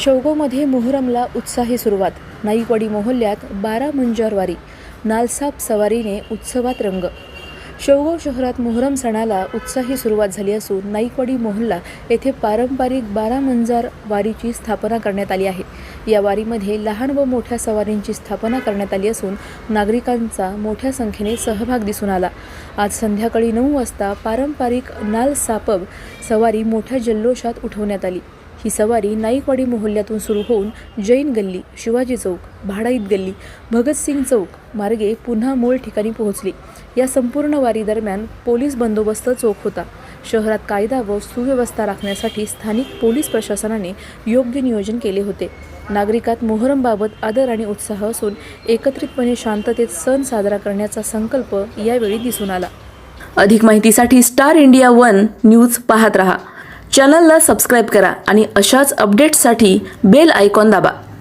शेवगावमध्ये मोहरमला उत्साही सुरुवात. नाईकवाडी मोहल्ल्यात बारा मुंजारवारी नालसाप सवारीने उत्सवात रंग शेवगाव शहरात मोहरम सणाला उत्साही सुरुवात झाली असून नाईकवाडी मोहल्ला येथे पारंपरिक बारा मंजार वारीची स्थापना करण्यात आली आहे. या वारीमध्ये लहान व मोठ्या सवारींची स्थापना करण्यात आली असून नागरिकांचा मोठ्या संख्येने सहभाग दिसून आला. आज संध्याकाळी नऊ वाजता पारंपरिक नाल सापब सवारी मोठ्या जल्लोषात उठवण्यात आली. ही सवारी नाईकवाडी मोहल्ल्यातून सुरू होऊन जैन गल्ली शिवाजी चौक भाडाईत गल्ली. भगतसिंग चौक मार्गे पुन्हा मूळ ठिकाणी पोहोचली. या संपूर्ण वारीदरम्यान पोलीस बंदोबस्त चोख होता. शहरात कायदा व सुव्यवस्था राखण्यासाठी स्थानिक पोलीस प्रशासनाने योग्य नियोजन केले होते. नागरिकात मोहरमबाबत आदर आणि उत्साह असून एकत्रितपणे शांततेत सण साजरा करण्याचा संकल्प यावेळी दिसून आला. अधिक माहितीसाठी स्टार इंडिया वन न्यूज पाहत रहा. चॅनलला सबस्क्राईब करा आणि अशाच अपडेट्ससाठी बेल आयकॉन दाबा.